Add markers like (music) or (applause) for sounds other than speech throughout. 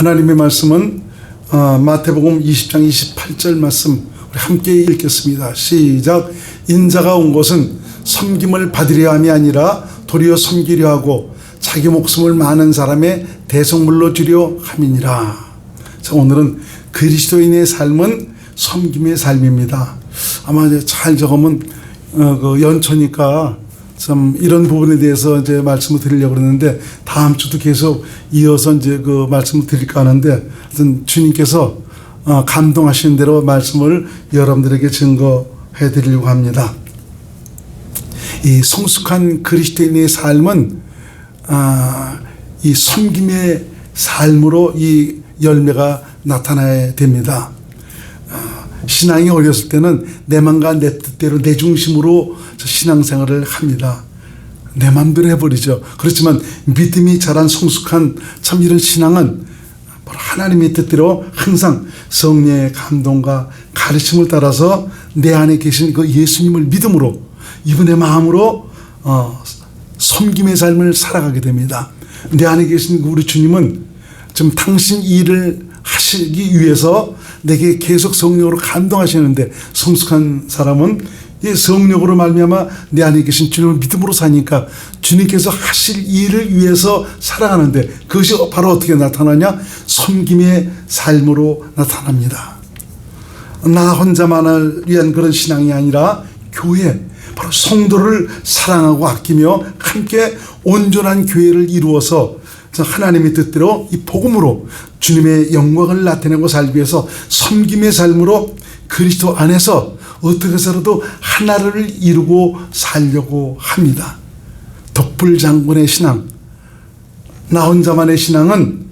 하나님의 말씀은 어, 마태복음 20장 28절 말씀 우리 함께 읽겠습니다. 시작. 인자가 온 것은 섬김을 받으려 함이 아니라 도리어 섬기려 하고 자기 목숨을 많은 사람의 대성물로 주려 함이니라. 자, 오늘은 그리스도인의 삶은 섬김의 삶입니다. 아마 잘 적으면 어, 그 연초니까 참 이런 부분에 대해서 이제 말씀을 드리려고 그러는데 다음 주도 계속 이어서 이제 그 말씀을 드릴까 하는데 하여튼 주님께서 어, 감동하시는 대로 말씀을 여러분들에게 증거해 드리려고 합니다. 이 성숙한 그리스도인의 삶은 아, 이 섬김의 삶으로 이 열매가 나타나야 됩니다. 아, 신앙이 어렸을 때는 내 맘과 내 뜻대로 내 중심으로 신앙생활을 합니다. 내 맘대로 해버리죠. 그렇지만 믿음이 자란 성숙한 참 이런 신앙은 하나님의 뜻대로 항상 성령의 감동과 가르침을 따라서 내 안에 계신 그 예수님을 믿음으로 이분의 마음으로 어, 섬김의 삶을 살아가게 됩니다. 내 안에 계신 우리 주님은 지금 당신 일을 하시기 위해서 내게 계속 성령으로 감동하시는데 성숙한 사람은 이 성령으로 말미암아 내 안에 계신 주님을 믿음으로 사니까 주님께서 하실 일을 위해서 살아가는데 그것이 바로 어떻게 나타나냐 섬김의 삶으로 나타납니다. 나 혼자만을 위한 그런 신앙이 아니라 교회 바로 성도를 사랑하고 아끼며 함께 온전한 교회를 이루어서 하나님의 뜻대로 이 복음으로 주님의 영광을 나타내고 살기 위해서 섬김의 삶으로 그리스도 안에서 어떻게 해서라도 하나를 이루고 살려고 합니다. 덕불 장군의 신앙, 나 혼자만의 신앙은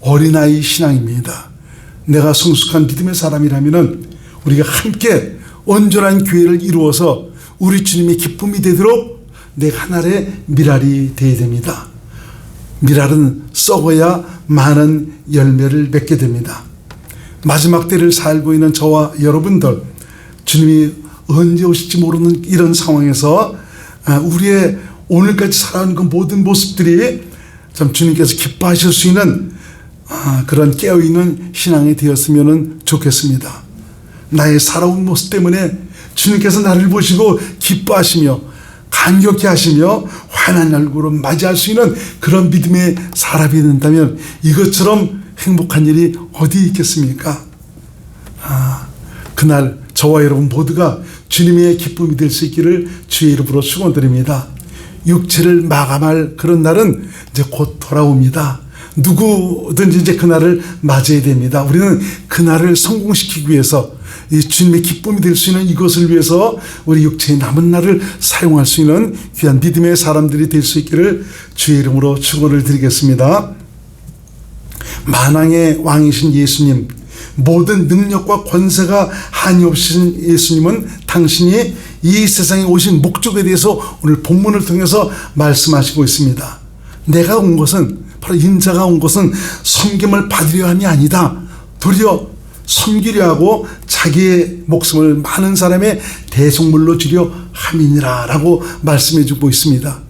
어린아이 신앙입니다. 내가 성숙한 믿음의 사람이라면 우리가 함께 온전한 교회를 이루어서 우리 주님의 기쁨이 되도록 내가 하나의 미랄이 되어야 됩니다. 미랄은 썩어야 많은 열매를 맺게 됩니다. 마지막 때를 살고 있는 저와 여러분들, 주님이 언제 오실지 모르는 이런 상황에서 아, 우리의 오늘까지 살아온 그 모든 모습들이 참 주님께서 기뻐하실 수 있는 아, 그런 깨어있는 신앙이 되었으면 좋겠습니다. 나의 살아온 모습 때문에 주님께서 나를 보시고 기뻐하시며 감격해 하시며 환한 얼굴로 맞이할 수 있는 그런 믿음의 사람이 된다면 이것처럼 행복한 일이 어디 있겠습니까? 아, 그날 저와 여러분 모두가 주님의 기쁨이 될 수 있기를 주의 이름으로 축원드립니다. 육체를 마감할 그런 날은 이제 곧 돌아옵니다. 누구든지 이제 그날을 맞이해야 됩니다. 우리는 그날을 성공시키기 위해서 이 주님의 기쁨이 될 수 있는 이것을 위해서 우리 육체의 남은 날을 사용할 수 있는 귀한 믿음의 사람들이 될 수 있기를 주의 이름으로 축원을 드리겠습니다. 만왕의 왕이신 예수님, 모든 능력과 권세가 한이 없으신 예수님은 당신이 이 세상에 오신 목적에 대해서 오늘 본문을 통해서 말씀하시고 있습니다. 내가 온 것은 바로 인자가 온 것은 섬김을 받으려 함이 아니다. 도리어 섬기려 하고 자기의 목숨을 많은 사람의 대속물로 주려 함이니라라고 말씀해 주고 있습니다.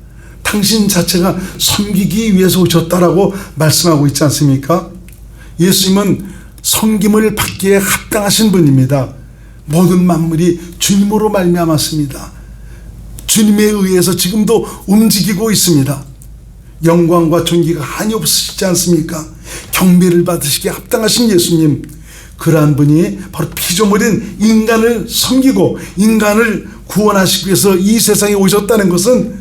당신 자체가 섬기기 위해서 오셨다라고 말씀하고 있지 않습니까? 예수님은 섬김을 받기에 합당하신 분입니다. 모든 만물이 주님으로 말미암았습니다. 주님에 의해서 지금도 움직이고 있습니다. 영광과 존귀가 한이 없으시지 않습니까? 경배를 받으시기에 합당하신 예수님. 그러한 분이 바로 피조물인 인간을 섬기고 인간을 구원하시기 위해서 이 세상에 오셨다는 것은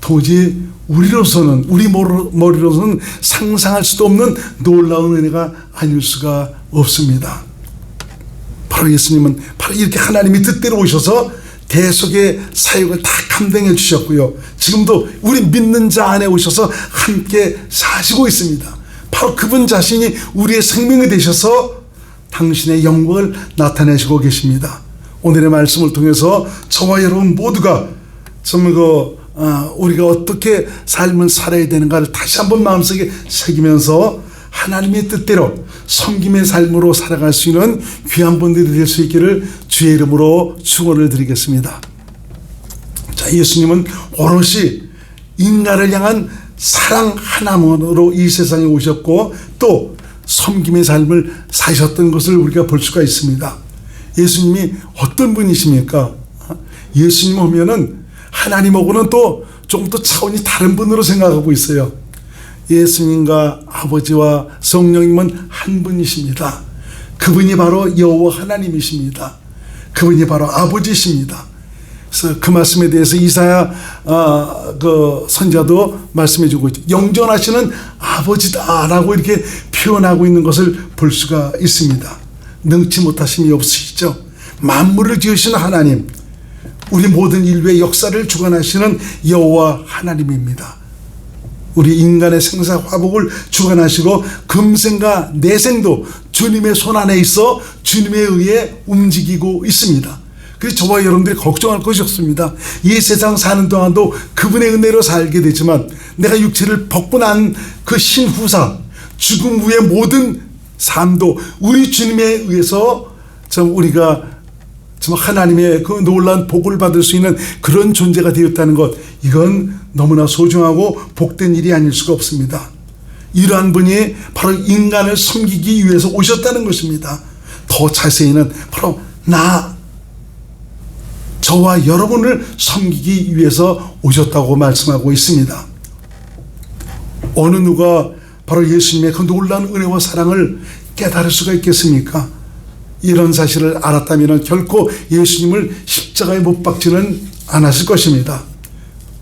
도저히 우리로서는 우리 머리로서는 상상할 수도 없는 놀라운 은혜가 아닐 수가 없습니다. 바로 예수님은 바로 이렇게 하나님이 뜻대로 오셔서 대속의 사역을 다 감당해 주셨고요. 지금도 우리 믿는 자 안에 오셔서 함께 사시고 있습니다. 바로 그분 자신이 우리의 생명이 되셔서 당신의 영광을 나타내시고 계십니다. 오늘의 말씀을 통해서 저와 여러분 모두가 정그 어, 우리가 어떻게 삶을 살아야 되는가를 다시 한번 마음속에 새기면서 하나님의 뜻대로 섬김의 삶으로 살아갈 수 있는 귀한 분들이 될 수 있기를 주의 이름으로 축원을 드리겠습니다. 자, 예수님은 오롯이 인간을 향한 사랑 하나만으로 이 세상에 오셨고 또 섬김의 삶을 사셨던 것을 우리가 볼 수가 있습니다. 예수님이 어떤 분이십니까? 예수님 오면은 하나님하고는 또 조금 더 차원이 다른 분으로 생각하고 있어요. 예수님과 아버지와 성령님은 한 분이십니다. 그분이 바로 여호와 하나님이십니다. 그분이 바로 아버지십니다. 그래서 그 말씀에 대해서 이사야 아, 그 선자도 말씀해주고 있죠. 영존하시는 아버지다라고 이렇게 표현하고 있는 것을 볼 수가 있습니다. 능치 못하심이 없으시죠. 만물을 지으시는 하나님, 우리 모든 인류의 역사를 주관하시는 여호와 하나님입니다. 우리 인간의 생사 화복을 주관하시고 금생과 내생도 주님의 손 안에 있어 주님에 의해 움직이고 있습니다. 그래서 저와 여러분들이 걱정할 것이 없습니다. 이 세상 사는 동안도 그분의 은혜로 살게 되지만 내가 육체를 벗고 난 그 신후사 죽음 후의 모든 삶도 우리 주님에 의해서 좀 우리가 좀 하나님의 그 놀라운 복을 받을 수 있는 그런 존재가 되었다는 것 이건 너무나 소중하고 복된 일이 아닐 수가 없습니다. 이러한 분이 바로 인간을 섬기기 위해서 오셨다는 것입니다. 더 자세히는 바로 나 저와 여러분을 섬기기 위해서 오셨다고 말씀하고 있습니다. 어느 누가 바로 예수님의 그 놀라운 은혜와 사랑을 깨달을 수가 있겠습니까? 이런 사실을 알았다면 결코 예수님을 십자가에 못 박지는 않았을 것입니다.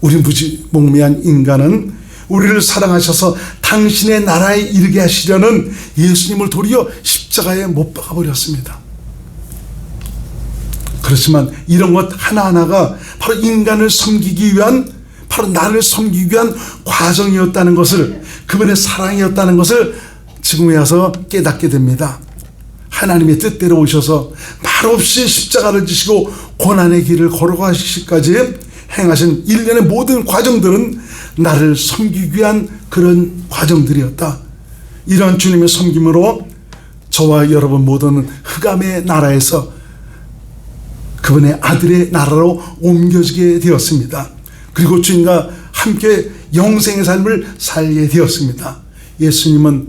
우리 무지몽매한 인간은 우리를 사랑하셔서 당신의 나라에 이르게 하시려는 예수님을 도리어 십자가에 못 박아버렸습니다. 그렇지만 이런 것 하나하나가 바로 인간을 섬기기 위한 바로 나를 섬기기 위한 과정이었다는 것을 그분의 사랑이었다는 것을 지금에 와서 깨닫게 됩니다. 하나님의 뜻대로 오셔서 말없이 십자가를 지시고 고난의 길을 걸어가시기까지 행하신 일련의 모든 과정들은 나를 섬기기 위한 그런 과정들이었다. 이러한 주님의 섬김으로 저와 여러분 모두는 흑암의 나라에서 그분의 아들의 나라로 옮겨지게 되었습니다. 그리고 주님과 함께 영생의 삶을 살게 되었습니다. 예수님은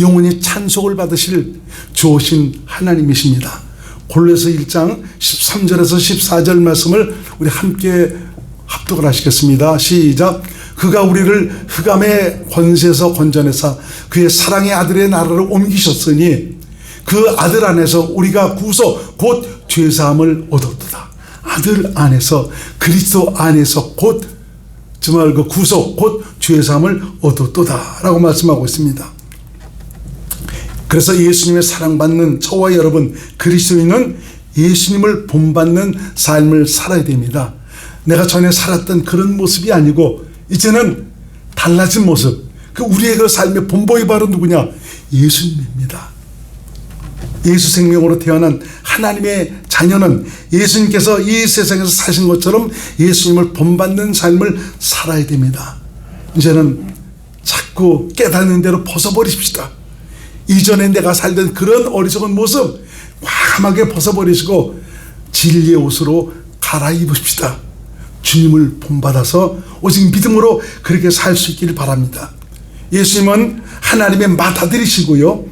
영원히 찬송을 받으실 좋으신 하나님이십니다. 골로새 1장 13절에서 14절 말씀을 우리 함께 합독을 하시겠습니다. 시작. 그가 우리를 흑암의 권세에서 건져내사 그의 사랑의 아들의 나라로 옮기셨으니 그 아들 안에서 우리가 구속 곧 죄사함을 얻었도다. 아들 안에서 그리스도 안에서 곧 정말 그 구속 곧 죄사함을 얻었도다라고 말씀하고 있습니다. 그래서 예수님의 사랑받는 저와 여러분 그리스도인은 예수님을 본받는 삶을 살아야 됩니다. 내가 전에 살았던 그런 모습이 아니고 이제는 달라진 모습. 그 우리의 그 삶의 본보이 바로 누구냐? 예수님입니다. 예수 생명으로 태어난 하나님의 자녀는 예수님께서 이 세상에서 사신 것처럼 예수님을 본받는 삶을 살아야 됩니다. 이제는 자꾸 깨닫는 대로 벗어버리십시다. 이전에 내가 살던 그런 어리석은 모습 과감하게 벗어버리시고 진리의 옷으로 갈아입으십시다. 주님을 본받아서 오직 믿음으로 그렇게 살 수 있기를 바랍니다. 예수님은 하나님의 맏아들이시고요.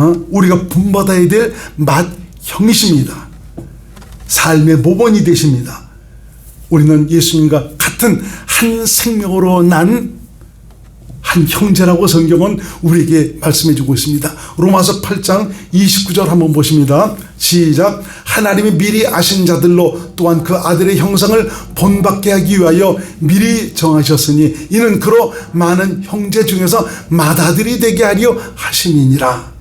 어? 우리가 본받아야 될 맏형이십니다. 삶의 모범이 되십니다. 우리는 예수님과 같은 한 생명으로 난 한 형제라고 성경은 우리에게 말씀해 주고 있습니다. 로마서 8장 29절 한번 보십니다. 시작. 하나님이 미리 아신 자들로 또한 그 아들의 형상을 본받게 하기 위하여 미리 정하셨으니 이는 그로 많은 형제 중에서 맏아들이 되게 하려 하심이니라.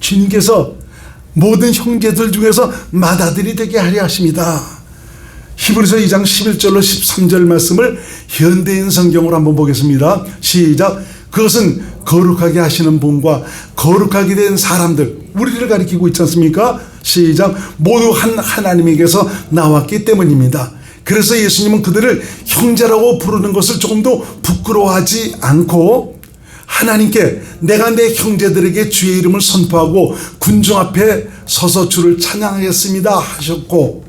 주님께서 모든 형제들 중에서 맏아들이 되게 하려 하십니다. 히브리서 2장 11절로 13절 말씀을 현대인 성경으로 한번 보겠습니다. 시작. 그것은 거룩하게 하시는 분과 거룩하게 된 사람들, 우리를 가리키고 있지 않습니까? 시작. 모두 한 하나님에게서 나왔기 때문입니다. 그래서 예수님은 그들을 형제라고 부르는 것을 조금도 부끄러워하지 않고 하나님께 내가 내 형제들에게 주의 이름을 선포하고 군중 앞에 서서 주를 찬양하겠습니다 하셨고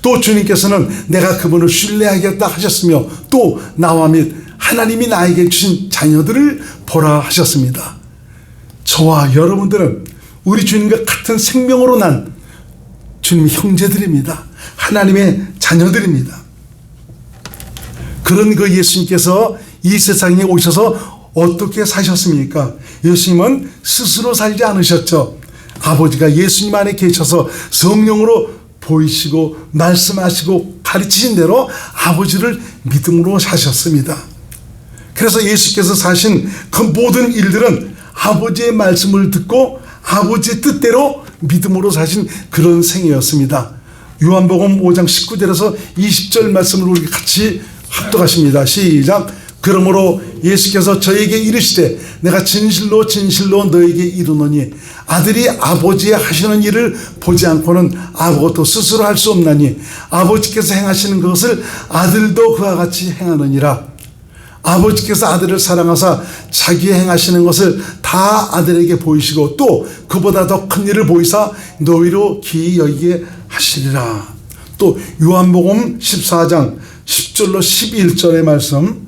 또 주님께서는 내가 그분을 신뢰하겠다 하셨으며 또 나와 및 하나님이 나에게 주신 자녀들을 보라 하셨습니다. 저와 여러분들은 우리 주님과 같은 생명으로 난 주님의 형제들입니다. 하나님의 자녀들입니다. 그런 그 예수님께서 이 세상에 오셔서 어떻게 사셨습니까? 예수님은 스스로 살지 않으셨죠. 아버지가 예수님 안에 계셔서 성령으로 보이시고 말씀하시고 가르치신 대로 아버지를 믿음으로 사셨습니다. 그래서 예수께서 사신 그 모든 일들은 아버지의 말씀을 듣고 아버지의 뜻대로 믿음으로 사신 그런 생이었습니다. 요한복음 5장 19절에서 20절 말씀을 우리 같이 합독하십니다. 시작. 그러므로 예수께서 저에게 이르시되 내가 진실로 진실로 너에게 이르노니 아들이 아버지의 하시는 일을 보지 않고는 아무것도 스스로 할 수 없나니 아버지께서 행하시는 것을 아들도 그와 같이 행하느니라. 아버지께서 아들을 사랑하사 자기 행하시는 것을 다 아들에게 보이시고 또 그보다 더 큰 일을 보이사 너희로 기이 여기게 하시리라. 또 요한복음 14장 10절로 11절의 말씀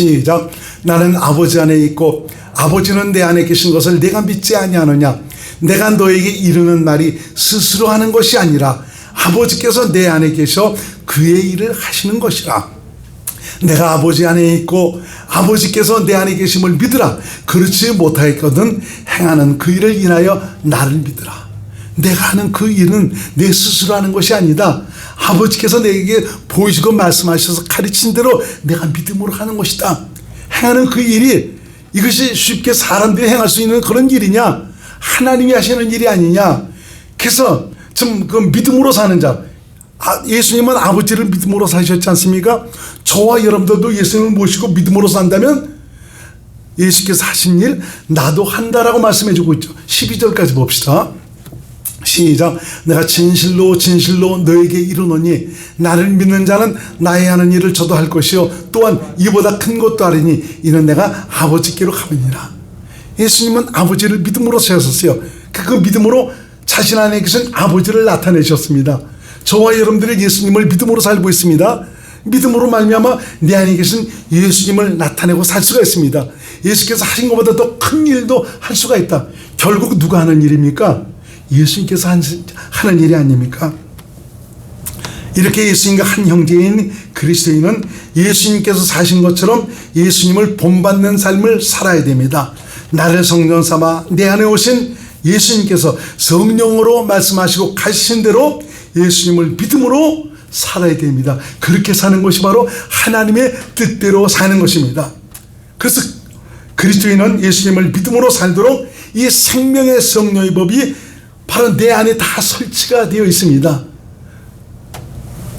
시작. 나는 아버지 안에 있고 아버지는 내 안에 계신 것을 내가 믿지 아니하느냐? 내가 너에게 이르는 말이 스스로 하는 것이 아니라 아버지께서 내 안에 계셔 그의 일을 하시는 것이라. 내가 아버지 안에 있고 아버지께서 내 안에 계심을 믿으라. 그렇지 못하였거든 행하는 그 일을 인하여 나를 믿으라 내가 하는 그 일은 내 스스로 하는 것이 아니다 아버지께서 내게 보이시고 말씀하셔서 가르친 대로 내가 믿음으로 하는 것이다 행하는 그 일이 이것이 쉽게 사람들이 행할 수 있는 그런 일이냐 하나님이 하시는 일이 아니냐 그래서 좀 그 믿음으로 사는 자 아, 예수님은 아버지를 믿음으로 사셨지 않습니까? 저와 여러분들도 예수님을 모시고 믿음으로 산다면 예수께서 하신 일 나도 한다라고 말씀해 주고 있죠. 12절까지 봅시다. 시작. 내가 진실로 진실로 너에게 이르노니 나를 믿는 자는 나의 하는 일을 저도 할 것이요 또한 이보다 큰 것도 하리니 이는 내가 아버지께로 가느니라. 예수님은 아버지를 믿음으로 세웠었어요. 그 믿음으로 자신 안에 계신 아버지를 나타내셨습니다. 저와 여러분들이 예수님을 믿음으로 살고 있습니다. 믿음으로 말미암아 내 안에 계신 예수님을 나타내고 살 수가 있습니다. 예수께서 하신 것보다 더 큰 일도 할 수가 있다. 결국 누가 하는 일입니까? 예수님께서 하는 일이 아닙니까? 이렇게 예수님과 한 형제인 그리스도인은 예수님께서 사신 것처럼 예수님을 본받는 삶을 살아야 됩니다. 나를 성령 삼아 내 안에 오신 예수님께서 성령으로 말씀하시고 가신 대로 예수님을 믿음으로 살아야 됩니다. 그렇게 사는 것이 바로 하나님의 뜻대로 사는 것입니다. 그래서 그리스도인은 예수님을 믿음으로 살도록 이 생명의 성령의 법이 바로 내 안에 다 설치가 되어 있습니다.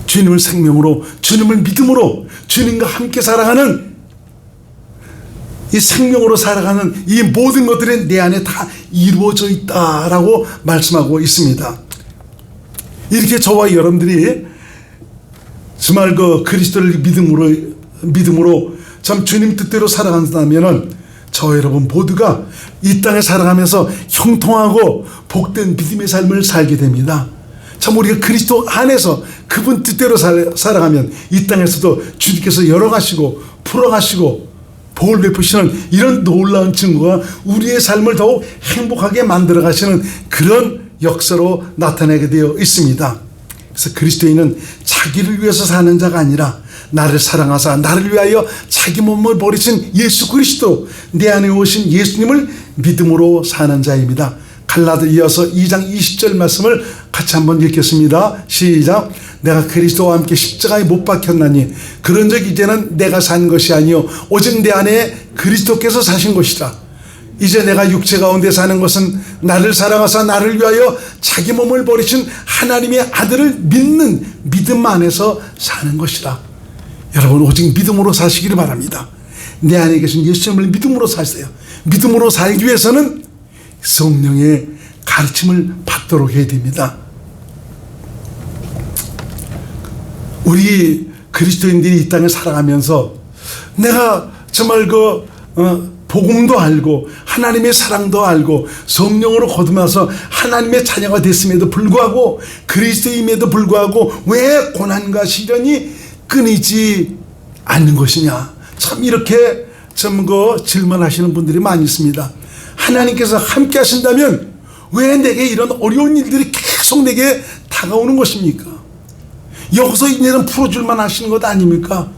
주님을 생명으로, 주님을 믿음으로, 주님과 함께 살아가는 이 생명으로 살아가는 이 모든 것들이 내 안에 다 이루어져 있다라고 말씀하고 있습니다. 이렇게 저와 여러분들이 정말 그 그리스도를 믿음으로 믿음으로 참 주님 뜻대로 살아간다면은 저 여러분 모두가 이 땅에 살아가면서 형통하고 복된 믿음의 삶을 살게 됩니다. 참 우리가 그리스도 안에서 그분 뜻대로 살, 살아가면 이 땅에서도 주님께서 열어가시고 풀어가시고 복을 베푸시는 이런 놀라운 증거가 우리의 삶을 더욱 행복하게 만들어 가시는 그런 역사로 나타나게 되어 있습니다. 그래서 그리스도인은 자기를 위해서 사는 자가 아니라 나를 사랑하사 나를 위하여 자기 몸을 버리신 예수 그리스도 내 안에 오신 예수님을 믿음으로 사는 자입니다. 갈라드 이어서 2장 20절 말씀을 같이 한번 읽겠습니다. 시작. 내가 그리스도와 함께 십자가에 못 박혔나니 그런적 이제는 내가 산 것이 아니요 오직 내 안에 그리스도께서 사신 것이다. 이제 내가 육체 가운데 사는 것은 나를 사랑하사 나를 위하여 자기 몸을 버리신 하나님의 아들을 믿는 믿음 안에서 사는 것이다. 여러분 오직 믿음으로 사시기를 바랍니다. 내 안에 계신 예수님을 믿음으로 사세요. 믿음으로 살기 위해서는 성령의 가르침을 받도록 해야 됩니다. 우리 그리스도인들이 이 땅에 살아가면서 내가 정말 그 어, 복음도 알고 하나님의 사랑도 알고 성령으로 거듭나서 하나님의 자녀가 됐음에도 불구하고 그리스도임에도 불구하고 왜 고난과 시련이 끊이지 않는 것이냐 참 이렇게 좀그 질문하시는 분들이 많이 있습니다. 하나님께서 함께 하신다면 왜 내게 이런 어려운 일들이 계속 내게 다가오는 것입니까? 여기서 이제는 풀어줄만 하시는 것 아닙니까?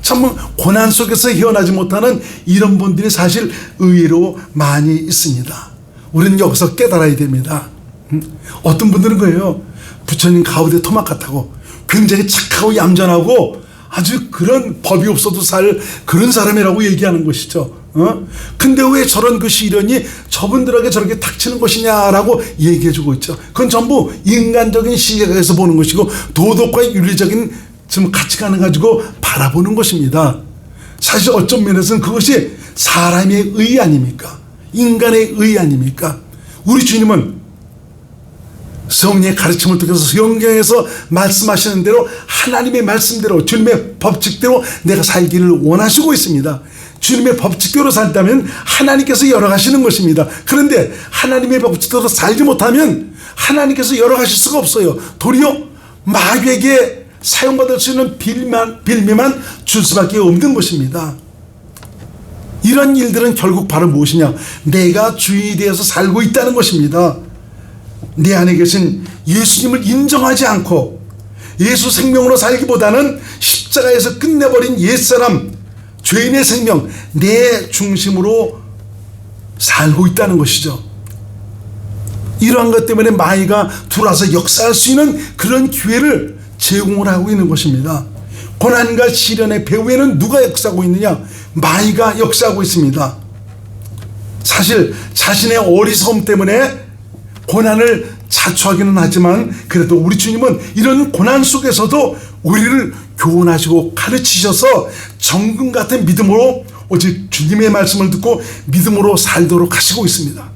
참 고난 속에서 헤어나지 못하는 이런 분들이 사실 의외로 많이 있습니다. 우리는 여기서 깨달아야 됩니다. 음? 어떤 분들은 그래요. 부처님 가운데 토막 같다고 굉장히 착하고 얌전하고 아주 그런 법이 없어도 살 그런 사람이라고 얘기하는 것이죠. 어? 근데 왜 저런 그 시련이 저분들에게 저렇게 닥치는 것이냐라고 얘기해주고 있죠. 그건 전부 인간적인 시각에서 보는 것이고 도덕과 윤리적인 좀 가치관을 가지고 바라보는 것입니다. 사실 어떤 면에서는 그것이 사람의 의 아닙니까? 인간의 의 아닙니까? 우리 주님은 성령의 가르침을 통해서 성경에서 말씀하시는 대로 하나님의 말씀대로 주님의 법칙대로 내가 살기를 원하시고 있습니다. 주님의 법칙대로 살다면 하나님께서 열어가시는 것입니다. 그런데 하나님의 법칙대로 살지 못하면 하나님께서 열어가실 수가 없어요. 도리어 마귀에게 사용받을 수 있는 빌만, 빌미만 줄 수밖에 없는 것입니다. 이런 일들은 결국 바로 무엇이냐? 내가 주인이 되어서 살고 있다는 것입니다. 내 안에 계신 예수님을 인정하지 않고 예수 생명으로 살기보다는 십자가에서 끝내버린 옛사람, 죄인의 생명, 내 중심으로 살고 있다는 것이죠. 이러한 것 때문에 마이가 들어와서 역사할 수 있는 그런 기회를 제공을 하고 있는 것입니다. 고난과 시련의 배후에는 누가 역사하고 있느냐? 마이가 역사하고 있습니다. 사실 자신의 어리석음 때문에 고난을 자초하기는 하지만 그래도 우리 주님은 이런 고난 속에서도 우리를 교훈하시고 가르치셔서 정금 같은 믿음으로 오직 주님의 말씀을 듣고 믿음으로 살도록 하시고 있습니다.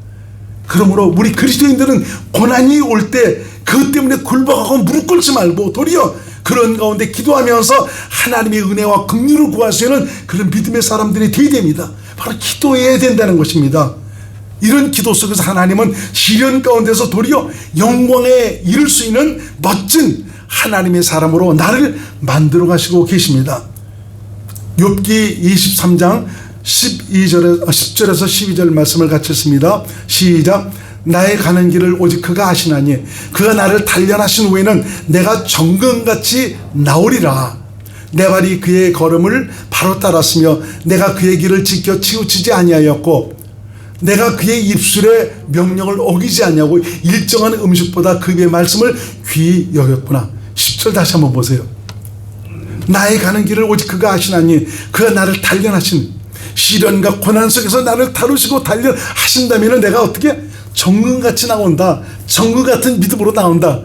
그러므로 우리 그리스도인들은 고난이 올 때 그것 때문에 굴복하고 무릎 꿇지 말고 도리어 그런 가운데 기도하면서 하나님의 은혜와 긍휼을 구할 수 있는 그런 믿음의 사람들이 되어야 됩니다. 바로 기도해야 된다는 것입니다. 이런 기도 속에서 하나님은 시련 가운데서 도리어 영광에 이를 수 있는 멋진 하나님의 사람으로 나를 만들어 가시고 계십니다. 욥기 23장 12절에 10절에서 12절 말씀을 같이 습니다. 시작. 나의 가는 길을 오직 그가 아시나니 그가 나를 단련하신 후에는 내가 정금같이 나오리라. 내 발이 그의 걸음을 바로 따랐으며 내가 그의 길을 지켜 치우치지 아니하였고 내가 그의 입술의 명령을 어기지 않냐고 일정한 음식보다 그의 말씀을 귀히 여겼구나 10절 다시 한번 보세요 나의 가는 길을 오직 그가 아시나니 그가 나를 단련하신 시련과 고난 속에서 나를 다루시고 단련하신다면 내가 어떻게 정금같이 나온다. 정금 같은 믿음으로 나온다.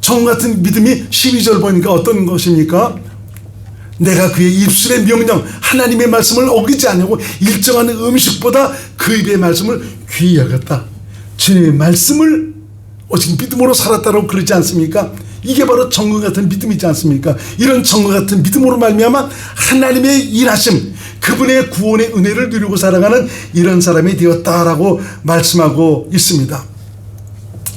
정금 같은 믿음이 12절 보니까 어떤 것입니까? 내가 그의 입술의 명령 하나님의 말씀을 어기지 않냐고 일정한 음식보다 그 입의 말씀을 귀히 여겼다. 주님의 말씀을 오직 믿음으로 살았다고 그러지 않습니까? 이게 바로 정금 같은 믿음이지 않습니까? 이런 정금 같은 믿음으로 말미암아 하나님의 일하심, 그분의 구원의 은혜를 누리고 살아가는 이런 사람이 되었다라고 말씀하고 있습니다.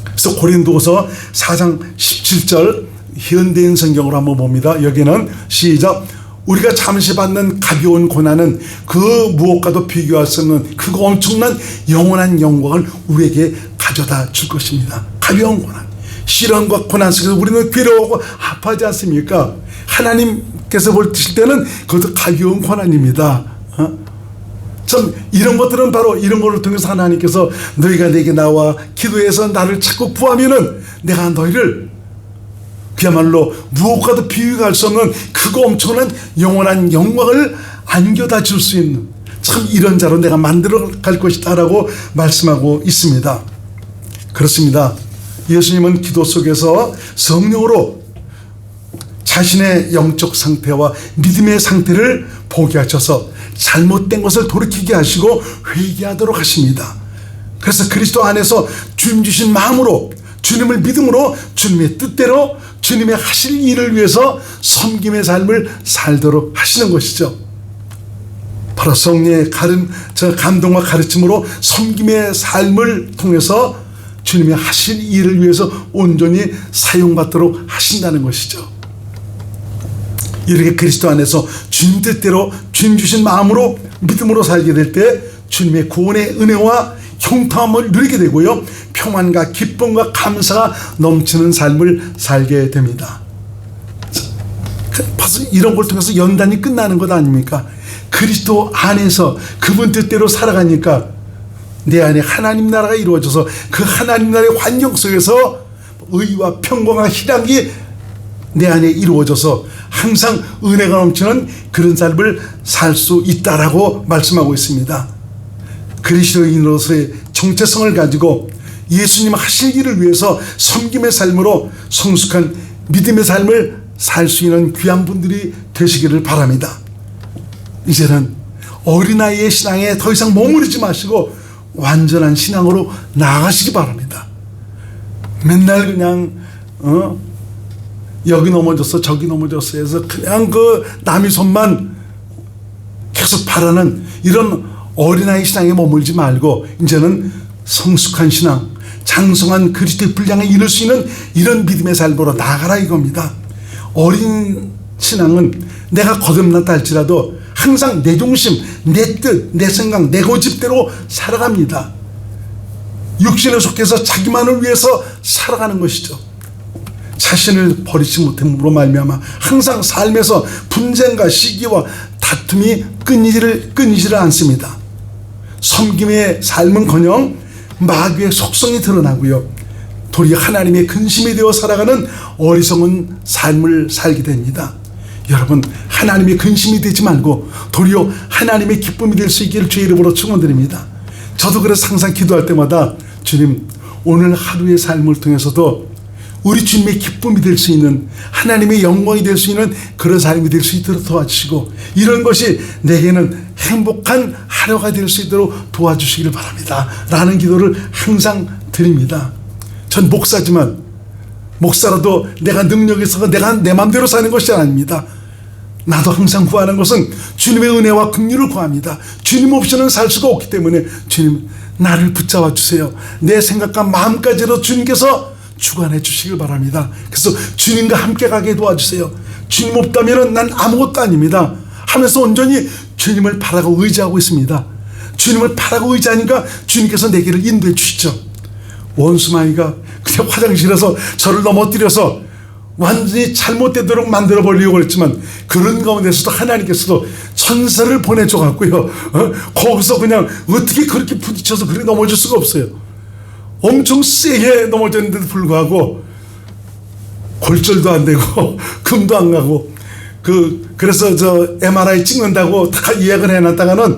그래서 고린도서 4장 17절 현대인 성경으로 한번 봅니다. 여기는 시작 우리가 잠시 받는 가벼운 고난은 그 무엇과도 비교할 수 없는 그 엄청난 영원한 영광을 우리에게 가져다 줄 것입니다. 가벼운 고난. 시련과 고난 속에서 우리는 괴로워하고 아파하지 않습니까? 하나님께서 보실 때는 그것도 가벼운 고난입니다. 어? 참 이런 것들은 바로 이런 것을 통해서 하나님께서 너희가 내게 나와 기도해서 나를 찾고 구하면은 내가 너희를 그야말로 무엇과도 비교할 수 없는 그거 엄청난 영원한 영광을 안겨다 줄 수 있는 참 이런 자로 내가 만들어 갈 것이다라고 말씀하고 있습니다. 그렇습니다. 예수님은 기도 속에서 성령으로 자신의 영적 상태와 믿음의 상태를 보게 하셔서 잘못된 것을 돌이키게 하시고 회개하도록 하십니다. 그래서 그리스도 안에서 주님 주신 마음으로 주님을 믿음으로 주님의 뜻대로 주님의 하실 일을 위해서 섬김의 삶을 살도록 하시는 것이죠. 바로 성령의 가름, 저 감동과 가르침으로 섬김의 삶을 통해서 주님의 하실 일을 위해서 온전히 사용받도록 하신다는 것이죠. 이렇게 그리스도 안에서 주님 뜻대로 주님 주신 마음으로 믿음으로 살게 될 때 주님의 구원의 은혜와 형통함을 누리게 되고요. 평안과 기쁨과 감사가 넘치는 삶을 살게 됩니다. 그 벌써 이런 걸 통해서 연단이 끝나는 것 아닙니까? 그리스도 안에서 그분 뜻대로 살아가니까 내 안에 하나님 나라가 이루어져서 그 하나님 나라의 환경 속에서 의와 평강과 희락이 내 안에 이루어져서 항상 은혜가 넘치는 그런 삶을 살 수 있다라고 말씀하고 있습니다. 그리스도인으로서의 정체성을 가지고 예수님 하실 일을 위해서 섬김의 삶으로 성숙한 믿음의 삶을 살 수 있는 귀한 분들이 되시기를 바랍니다. 이제는 어린아이의 신앙에 더 이상 머무르지 마시고 완전한 신앙으로 나아가시기 바랍니다. 맨날 그냥 어 여기 넘어졌어 저기 넘어졌어 해서 그냥 그 남의 손만 계속 바라는 이런 어린아이 신앙에 머물지 말고 이제는 성숙한 신앙 장성한 그리스도의 분량에 이룰 수 있는 이런 믿음의 삶으로 나아가라 이겁니다. 어린 신앙은 내가 거듭났다 할지라도 항상 내 중심, 내 뜻, 내 생각, 내 고집대로 살아갑니다. 육신에 속해서 자기만을 위해서 살아가는 것이죠. 자신을 버리지 못함으로 말미암아 항상 삶에서 분쟁과 시기와 다툼이 끊이지를 끊이지를 않습니다. 섬김의 삶은커녕 마귀의 속성이 드러나고요. 도리어 하나님의 근심이 되어 살아가는 어리석은 삶을 살게 됩니다. 여러분 하나님의 근심이 되지 말고 도리어 하나님의 기쁨이 될 수 있기를 주의 이름으로 축원드립니다. 저도 그래서 항상 기도할 때마다 주님 오늘 하루의 삶을 통해서도 우리 주님의 기쁨이 될 수 있는 하나님의 영광이 될 수 있는 그런 삶이 될 수 있도록 도와주시고 이런 것이 내게는 행복한 하루가 될 수 있도록 도와주시기를 바랍니다. 라는 기도를 항상 드립니다. 전 목사지만 목사라도 내가 능력이 있어서 내가 내 마음대로 사는 것이 아닙니다. 나도 항상 구하는 것은 주님의 은혜와 긍휼을 구합니다. 주님 없이는 살 수가 없기 때문에 주님 나를 붙잡아 주세요. 내 생각과 마음까지도 주님께서 주관해 주시길 바랍니다. 그래서 주님과 함께 가게 도와주세요. 주님 없다면 난 아무것도 아닙니다. 하면서 온전히 주님을 바라고 의지하고 있습니다. 주님을 바라고 의지하니까 주님께서 내 길을 인도해 주시죠. 원수마이가 그냥 화장실에서 저를 넘어뜨려서 완전히 잘못되도록 만들어 버리려고 그랬지만 그런 가운데서도 하나님께서도 천사를 보내줘 갖고요. 어? 거기서 그냥 어떻게 그렇게 부딪혀서 그렇게 넘어질 수가 없어요. 엄청 세게 넘어졌는데도 불구하고 골절도 안 되고 (laughs) 금도 안 가고 그 그래서 저 MRI 찍는다고 다 예약을 해놨다가는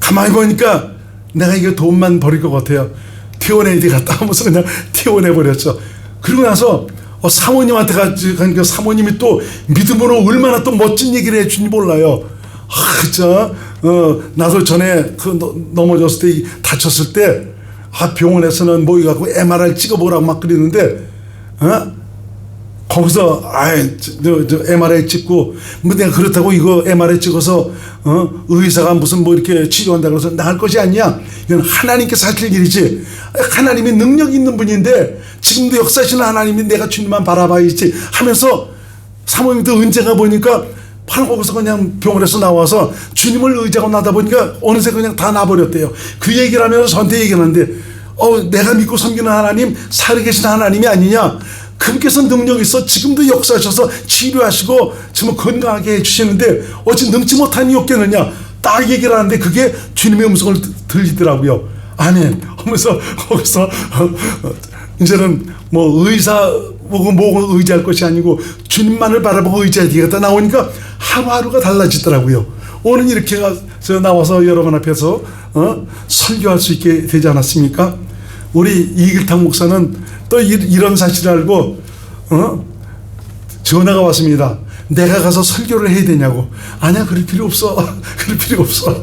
가만히 보니까 내가 이거 돈만 버릴 것 같아요. 퇴원해야 되겠다 하면서 그냥 (laughs) 퇴원해 버렸죠. 그리고 나서 어, 사모님한테 가니까 사모님이 또 믿음으로 얼마나 또 멋진 얘기를 해준지 몰라요. 아, 자, 어, 나도 전에 그 너- 넘어졌을 때 이- 다쳤을 때 아, 병원에서는 뭐 이거 갖고 MRI 찍어보라고 막 그러는데 어? 거기서 아이 저, 저 MRI 찍고 뭐 내가 그렇다고 이거 MRI 찍어서 어? 의사가 무슨 뭐 이렇게 치료한다 그래서 나을 것이 아니야. 이건 하나님께서 하실 일이지. 하나님이 능력 있는 분인데 지금도 역사하시는 하나님이 내가 주님만 바라봐야지 하면서 사모님도 은재가 보니까 바로 거기서 그냥 병원에서 나와서 주님을 의지하고 나다 보니까 어느새 그냥 다 나버렸대요. 그 얘기를 하면서 저한테 얘기를 하는데 어 내가 믿고 섬기는 하나님 살아계신 하나님이 아니냐? 그분께서 능력 있어 지금도 역사하셔서 치료하시고 지금 건강하게 해주시는데 어찌 능치 못한 이 없겠느냐? 딱 얘기를 하는데 그게 주님의 음성을 들- 들리더라고요. 아멘. 하면서 거기서 (laughs) 이제는 뭐 의사 보고 뭐 의지할 것이 아니고 주님만을 바라보고 의지해야 되겠다 나오니까 하루하루가 달라지더라고요 오늘 이렇게 저 나와서 여러분 앞에서 어? 설교할 수 있게 되지 않았습니까? 우리 이길탕 목사는 또 이- 이런 사실을 알고 어? 전화가 왔습니다. 내가 가서 설교를 해야 되냐고. 아니야, 그럴 필요 없어. (laughs) 그럴 필요 없어.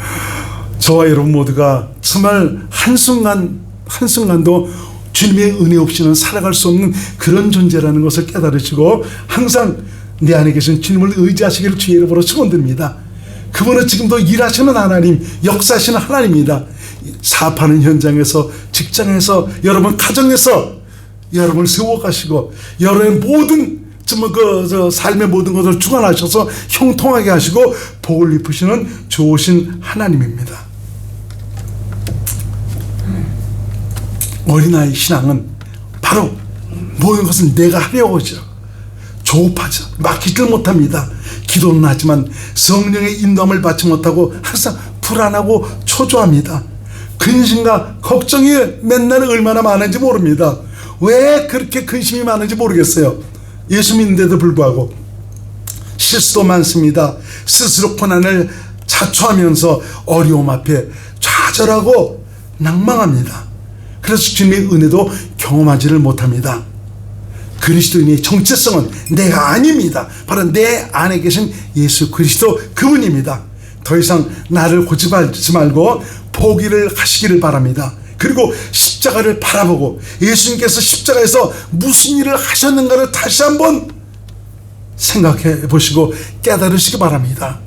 (laughs) 저와 여러분 모두가 정말 한순간, 한순간도 주님의 은혜 없이는 살아갈 수 없는 그런 존재라는 것을 깨달으시고 항상 내 안에 계신 주님을 의지하시기를 주의 이름으로 축원드립니다. 그분은 지금도 일하시는 하나님, 역사하시는 하나님입니다. 사업하는 현장에서, 직장에서, 여러분 가정에서 여러분을 세워가시고 여러분의 모든 그저 삶의 모든 것을 주관하셔서 형통하게 하시고 복을 입히시는 좋으신 하나님입니다. 어린아이 신앙은 바로 모든 것은 내가 하려고 하죠. 조급하죠. 막히질 못합니다. 기도는 하지만 성령의 인도함을 받지 못하고 항상 불안하고 초조합니다. 근심과 걱정이 맨날 얼마나 많은지 모릅니다. 왜 그렇게 근심이 많은지 모르겠어요. 예수 믿는데도 불구하고 실수도 많습니다. 스스로 고난을 자초하면서 어려움 앞에 좌절하고 낭망합니다. 그래서 주님의 은혜도 경험하지를 못합니다. 그리스도인의 정체성은 내가 아닙니다. 바로 내 안에 계신 예수 그리스도 그분입니다. 더 이상 나를 고집하지 말고 포기를 하시기를 바랍니다. 그리고 십자가를 바라보고 예수님께서 십자가에서 무슨 일을 하셨는가를 다시 한번 생각해 보시고 깨달으시기 바랍니다.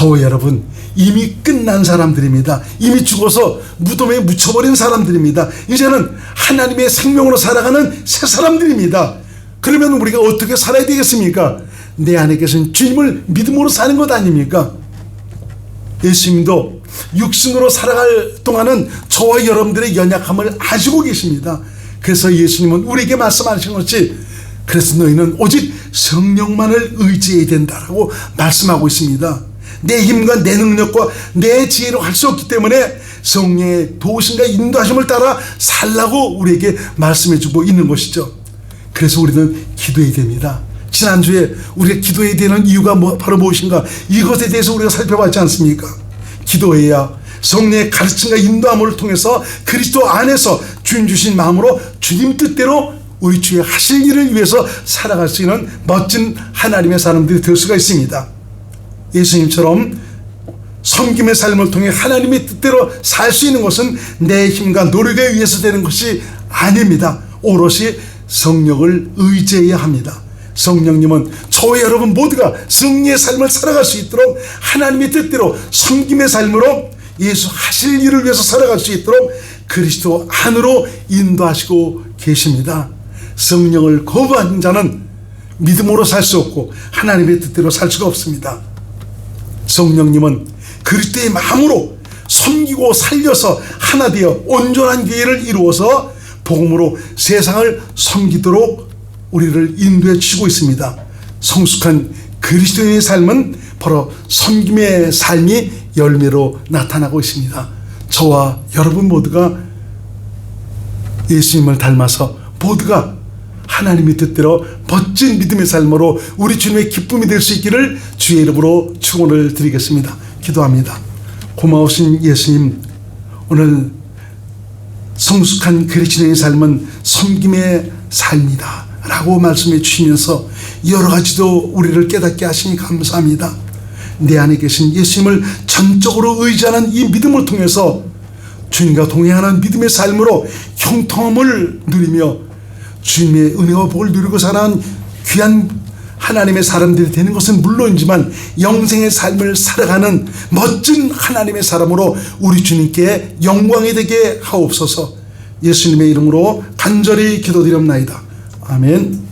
저와 여러분 이미 끝난 사람들입니다. 이미 죽어서 무덤에 묻혀버린 사람들입니다. 이제는 하나님의 생명으로 살아가는 새 사람들입니다. 그러면 우리가 어떻게 살아야 되겠습니까? 내 안에 계신 주님을 믿음으로 사는 것 아닙니까? 예수님도 육신으로 살아갈 동안은 저와 여러분들의 연약함을 아시고 계십니다. 그래서 예수님은 우리에게 말씀하신 것이 그래서 너희는 오직 성령만을 의지해야 된다라고 말씀하고 있습니다. 내 힘과 내 능력과 내 지혜로 할 수 없기 때문에 성령의 도우심과 인도하심을 따라 살라고 우리에게 말씀해 주고 있는 것이죠. 그래서 우리는 기도해야 됩니다. 지난주에 우리가 기도해야 되는 이유가 뭐, 바로 무엇인가 이것에 대해서 우리가 살펴봤지 않습니까? 기도해야 성령의 가르침과 인도함을 통해서 그리스도 안에서 주님 주신 마음으로 주님 뜻대로 우리 주의 하실 일을 위해서 살아갈 수 있는 멋진 하나님의 사람들이 될 수가 있습니다. 예수님처럼 섬김의 삶을 통해 하나님의 뜻대로 살 수 있는 것은 내 힘과 노력에 의해서 되는 것이 아닙니다. 오롯이 성령을 의지해야 합니다. 성령님은 저와 여러분 모두가 승리의 삶을 살아갈 수 있도록 하나님의 뜻대로 섬김의 삶으로 예수 하실 일을 위해서 살아갈 수 있도록 그리스도 안으로 인도하시고 계십니다. 성령을 거부하는 자는 믿음으로 살 수 없고 하나님의 뜻대로 살 수가 없습니다. 성령님은 그리스도의 마음으로 섬기고 살려서 하나 되어 온전한 교회를 이루어서 복음으로 세상을 섬기도록 우리를 인도해 주시고 있습니다. 성숙한 그리스도인의 삶은 바로 섬김의 삶이 열매로 나타나고 있습니다. 저와 여러분 모두가 예수님을 닮아서 모두가 하나님의 뜻대로 멋진 믿음의 삶으로 우리 주님의 기쁨이 될 수 있기를 주의 이름으로 축원을 드리겠습니다. 기도합니다. 고마우신 예수님, 오늘 성숙한 그리스도의 삶은 섬김의 삶이다. 라고 말씀해 주시면서 여러 가지도 우리를 깨닫게 하시니 감사합니다. 내 안에 계신 예수님을 전적으로 의지하는 이 믿음을 통해서 주님과 동행하는 믿음의 삶으로 형통함을 누리며 주님의 은혜와 복을 누리고 사는 귀한 하나님의 사람들이 되는 것은 물론이지만 영생의 삶을 살아가는 멋진 하나님의 사람으로 우리 주님께 영광이 되게 하옵소서 예수님의 이름으로 간절히 기도드립나이다. 아멘.